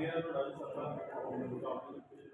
Lalu, sesuatu yang.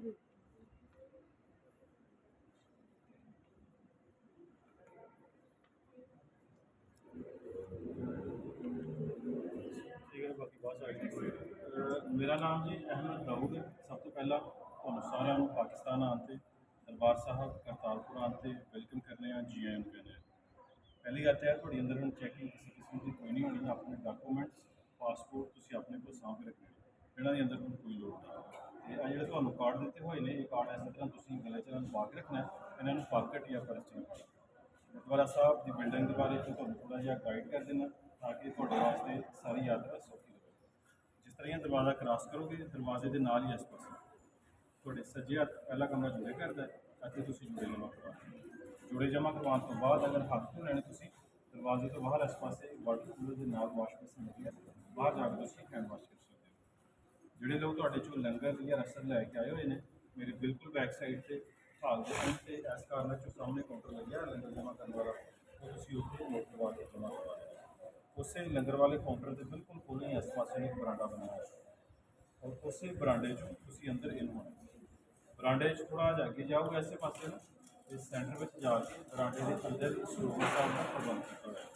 ਠੀਕ ਹੈ ਬਾਕੀ ਬਹੁਤ ਸਾਰੇ ਮੇਰਾ ਨਾਮ ਜੀ ਅਹਿਮਦ ਦਾਊਦ ਹੈ ਸਭ ਤੋਂ ਪਹਿਲਾਂ ਤੁਹਾਨੂੰ ਸਾਰਿਆਂ ਨੂੰ ਪਾਕਿਸਤਾਨ ਆਉਣ ਤੇ ਦਰਬਾਰ ਸਾਹਿਬ ਕਰਤਾਰਪੁਰ ਆਉਣ ਤੇ ਵੈਲਕਮ ਕਰਨੇ ਆ ਜੀ ਆਇਆਂ ਕਹਿੰਦੇ ਪਹਿਲੀ ਗੱਲ ਹੈ ਤੁਹਾਡੀ ਅੰਦਰ ਹੁਣ ਚੈਕਿੰਗ ਕਿਸੇ ਕਿਸਮ ਦੀ ਕੋਈ ਨਹੀਂ ਹੋਣੀ ਆਪਣੇ ਡਾਕੂਮੈਂਟਸ ਪਾਸਪੋਰਟ ਤੁਸੀਂ ਆਪਣੇ ਕੋਲ ਸਾਂਭ ਕੇ ਰੱਖਣੇ ਇਹਨਾਂ ਦੀ ਅੰਦਰ ਕੋਈ ਲੋੜ ਨਹੀਂ ਤੇ ਆ ਜਿਹੜੇ ਤੁਹਾਨੂੰ ਕਾਰਡ ਦਿੱਤੇ ਹੋਏ ਨੇ, ਇਹ ਕਾਰਡ ਇਸ ਤਰ੍ਹਾਂ ਤੁਸੀਂ ਗਲੇ 'ਚ ਇਹਨਾਂ ਨੂੰ ਪਾ ਕੇ ਰੱਖਣਾ ਹੈ। ਇਹਨਾਂ ਨੂੰ ਪਾਕਟ ਜਾਂ ਪਰਸ 'ਚ ਨਹੀਂ ਗੁਰਦੁਆਰਾ ਸਾਹਿਬ ਦੀ ਬਿਲਡਿੰਗ ਦੇ ਬਾਰੇ ਚ ਤੁਹਾਨੂੰ ਥੋੜਾ ਜਿਹਾ ਗਾਈਡ ਕਰ ਦੇਣਾ ਤਾਂ ਕਿ ਤੁਹਾਡੇ ਵਾਸਤੇ ਸਾਰੀ ਯਾਤਰਾ ਸੌਖੀ ਰਹੇ। ਜਿਸ ਤਰ੍ਹਾਂ ਇਹ ਦਰਵਾਜ਼ਾ ਕ੍ਰਾਸ ਕਰੋਗੇ, ਦਰਵਾਜ਼ੇ ਦੇ ਨਾਲ ਹੀ ਇਸ ਪਾਸੇ। ਤੁਹਾਡੇ ਸੱਜੇ ਹੱਥ ਪਹਿਲਾ ਕਮਰਾ ਜੁੜੇ ਕਰਦਾ ਹੈ ਅਤੇ ਤੁਸੀਂ ਜੁੜੇ ਜਮ੍ਹਾਂ ਕਰਵਾ ਜੁੜੇ ਜਮ੍ਹਾਂ ਕਰਵਾਉਣ ਤੋਂ ਬਾਅਦ ਅਗਰ ਹੱਥ ਧੋ ਲੈਣੇ ਤੁਸੀਂ, ਦਰਵਾਜ਼ੇ ਤੋਂ ਬਾਹਰ ਇਸ ਪਾਸੇ ਵਾਟਰ ਕੂਲਰ ਦੇ ਨਾਲ ਵਾਸ਼ ਬੇਸਿਨ ਲੱਗੀ ਬਾਹਰ ਜਾ ਕੇ ਤੁਸੀਂ ਹੈਂਡ ਵਾਸ਼ ਕਰ ਸਕਦੇ ਹੋ ਜਿਹੜੇ ਲੋਕ ਤੁਹਾਡੇ ਚੋਂ ਲੰਗਰ ਜਾਂ ਰਸਦ ਲੈ ਕੇ ਆਏ ਹੋਏ ਨੇ, ਮੇਰੇ ਬਿਲਕੁਲ ਬੈਕ ਸਾਈਡ ਤੇ ਹਾਲ ਦੇ ਅੰਤ ਤੇ ਇਸ ਕਾਰਨ 'ਚੋਂ ਸਾਹਮਣੇ ਕਾਊਂਟਰ ਲੱਗਿਆ ਲੰਗਰ ਜਮ੍ਹਾਂ ਕਰਨ ਵਾਲਾ। ਉਹ ਤੁਸੀਂ ਉੱਥੇ ਨੋਟ ਕਰਵਾ ਕੇ ਜਮ੍ਹਾਂ ਕਰਵਾ ਉਸੇ ਲੰਗਰ ਵਾਲੇ ਕਾਊਂਟਰ ਦੇ ਬਿਲਕੁਲ ਕੋਲੇ ਇਸ ਪਾਸੇ ਇੱਕ ਬਰਾਂਡਾ ਬਣਿਆ ਹੋਇਆ ਔਰ ਉਸੇ ਬਰਾਂਡੇ 'ਚੋਂ ਤੁਸੀਂ ਅੰਦਰ ਇਨ ਹੋਣਾ ਬਰਾਂਡੇ 'ਚ ਥੋੜਾ ਜਿਹਾ ਅੱਗੇ ਜਾਓਗੇ ਇਸੇ ਪਾਸੇ ਨੂੰ, ਤੇ ਸੈਂਟਰ ਵਿੱਚ ਜਾ ਕੇ ਬਰਾਂਡੇ ਦੇ ਅੰਦਰ ਸਰੋਵਰ ਸਾਹਿਬ ਦਾ ਪ੍ਰਬੰਧ ਕੀਤਾ ਹੋਇਆ ਹੈ।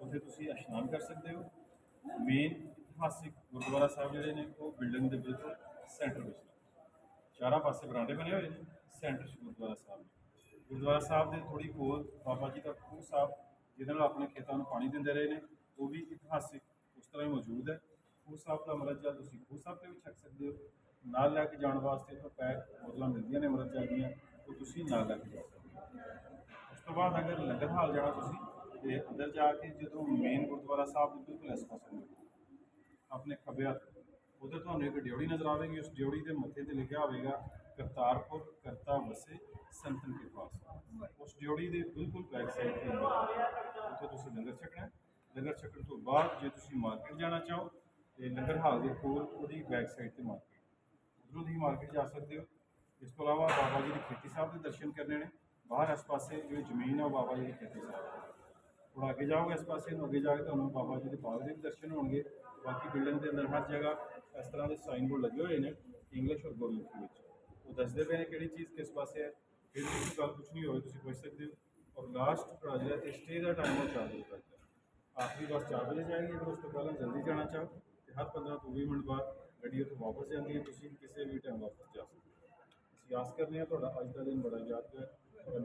ਉੱਥੇ ਤੁਸੀਂ ਇਸ਼ਨਾਨ ਕਰ ਸਕਦੇ ਹੋ। ਮੇਨ ਇਤਿਹਾਸਿਕ ਗੁਰਦੁਆਰਾ ਸਾਹਿਬ ਜਿਹੜੇ ਨੇ, ਉਹ ਬਿਲਡਿੰਗ ਦੇ ਬਿਲਕੁਲ ਸੈਂਟਰ ਵਿੱਚ ਨੇ। ਚਾਰਾਂ ਪਾਸੇ ਬਰਾਂਡੇ ਬਣੇ ਹੋਏ ਨੇ, ਸੈਂਟਰ 'ਚ ਗੁਰਦੁਆਰਾ ਸਾਹਿਬ ਨੇ। ਗੁਰਦੁਆਰਾ ਸਾਹਿਬ ਦੇ ਥੋੜੀ ਕੋਲ ਬਾਬਾ ਜੀ ਦਾ ਖੂਹ ਸਾਹਿਬ, ਜਿਹਦੇ ਨਾਲ ਆਪਣੇ ਖੇਤਾਂ ਨੂੰ ਪਾਣੀ ਦਿੰਦੇ ਰਹੇ ਨੇ, ਉਹ ਵੀ ਇਤਿਹਾਸਿਕ ਉਸ ਤਰ੍ਹਾਂ ਹੀ ਮੌਜੂਦ ਹੈ। ਖੂਹ ਸਾਹਿਬ ਦਾ ਮਰਜਾ ਤੁਸੀਂ ਖੂਹ ਸਾਹਿਬ ਤੇ ਵੀ ਛਕ ਸਕਦੇ ਹੋ। ਨਾਲ ਲੈ ਕੇ ਜਾਣ ਵਾਸਤੇ ਤੋਂ ਪੈਕ ਬੋਤਲਾਂ ਮਿਲਦੀਆਂ ਨੇ ਮਰਜਾ ਦੀਆਂ, ਉਹ ਤੁਸੀਂ ਨਾਲ ਲੈ ਕੇ ਜਾ ਸਕਦੇ ਹੋ। ਉਸ ਤੋਂ ਬਾਅਦ ਅਗਰ ਲੰਗਰ ਹਾਲ ਜਾਣਾ ਤੁਸੀਂ, ਤੇ ਅੰਦਰ ਜਾ ਕੇ ਜਦੋਂ ਮੇਨ ਗੁਰਦੁਆਰਾ ਸਾਹਿਬ ਦੇ ਬਿਲਕੁਲ ਇਸ ਪਾਸੇ ਨੂੰ ਆਪਣੇ ਖੱਬੇ ਹੱਥ। ਉਧਰ ਤੁਹਾਨੂੰ ਇੱਕ ਡਿਉੜੀ ਨਜ਼ਰ ਆਵੇਗੀ। ਉਸ ਡਿਉੜੀ ਦੇ ਮੱਥੇ ਤੇ ਲਿਖਿਆ ਹੋਵੇਗਾ, ਕਰਤਾਰਪੁਰ, ਕਰਤਾ ਵਸੇ, ਸੰਤਨ ਕੇ ਪਾਸ। ਉਸ ਡਿਉੜੀ ਦੇ ਬਿਲਕੁਲ ਬੈਕ ਸਾਈਡ ਤੇ ਉੱਥੇ ਤੁਸੀਂ ਲੰਗਰ ਛਕਣਾ ਲੰਗਰ ਛਕਣ ਤੋਂ ਬਾਅਦ ਜੇ ਤੁਸੀਂ ਮਾਰਕੀਟ ਜਾਣਾ ਚਾਹੋ, ਤੇ ਲੰਗਰ ਹਾਲ ਦੇ ਕੋਲ ਉਹਦੀ ਬੈਕ ਸਾਈਡ ਤੇ ਮਾਰਕੀਟ। ਉਧਰੋਂ ਦੀ ਮਾਰਕੀਟ ਜਾ ਸਕਦੇ ਹੋ। ਇਸ ਤੋਂ ਇਲਾਵਾ ਬਾਬਾ ਜੀ ਦੀ ਖੇਤੀ ਸਾਹਿਬ ਦੇ ਦਰਸ਼ਨ ਕਰਨੇ ਨੇ। ਬਾਹਰ ਇਸ ਪਾਸੇ ਜਿਹੜੀ ਜ਼ਮੀਨ ਆ, ਉਹ ਬਾਬਾ ਜੀ ਦੀ ਖੇਤੀ ਸਾਹਿਬ ਥੋੜਾ ਅੱਗੇ ਜਾਓਗੇ ਇਸ ਪਾਸੇ ਨੂੰ ਅੱਗੇ ਜਾ ਕੇ ਤੁਹਾਨੂੰ ਬਾਬਾ ਜੀ ਦੇ ਬਾਗ ਦੇ ਵੀ ਦਰਸ਼ਨ ਹੋਣਗੇ ਬਾਕੀ ਬਿਲਡਿੰਗ ਦੇ ਅੰਦਰ ਹਰ ਜਗ੍ਹਾ ਇਸ ਤਰ੍ਹਾਂ ਦੇ ਸਾਈਨ ਬੋਰਡ ਲੱਗੇ ਹੋਏ ਨੇ ਇੰਗਲਿਸ਼ ਔਰ ਗੁਰਮੁਖੀ ਵਿੱਚ ਉਹ ਦੱਸਦੇ ਪਏ ਨੇ ਕਿਹੜੀ ਚੀਜ਼ ਕਿਸ ਪਾਸੇ ਹੈ ਫਿਰ ਵੀ ਤੁਸੀਂ ਗੱਲ ਪੁੱਛਣੀ ਹੋਵੇ ਤੁਸੀਂ ਪੁੱਛ ਸਕਦੇ ਹੋ ਔਰ ਲਾਸਟ ਤੁਹਾਡਾ ਜਿਹੜਾ ਤੇ ਸਟੇ ਦਾ ਟਾਈਮ ਉਹ 4 ਵਜੇ ਤੱਕ ਹੈ ਆਖਰੀ ਬੱਸ 4 ਵਜੇ ਜਾਏਗੀ ਅਗਰ ਉਸ ਤੋਂ ਪਹਿਲਾਂ ਜਲਦੀ ਜਾਣਾ ਚਾਹੋ ਤੇ ਹਰ 15 ਤੋਂ 20 ਮਿੰਟ ਬਾਅਦ ਗੱਡੀ ਉੱਥੋਂ ਵਾਪਸ ਜਾਂਦੀ ਹੈ ਤੁਸੀਂ ਕਿਸੇ ਵੀ ਟਾਈਮ ਵਾਪਸ ਜਾ ਸਕਦੇ ਹੋ ਅਸੀਂ ਆਸ ਕਰਦੇ ਹਾਂ ਤੁਹਾਡਾ ਅੱਜ ਦਾ ਦਿਨ ਬੜਾ ਯਾਦਗਾਰ ਔਰ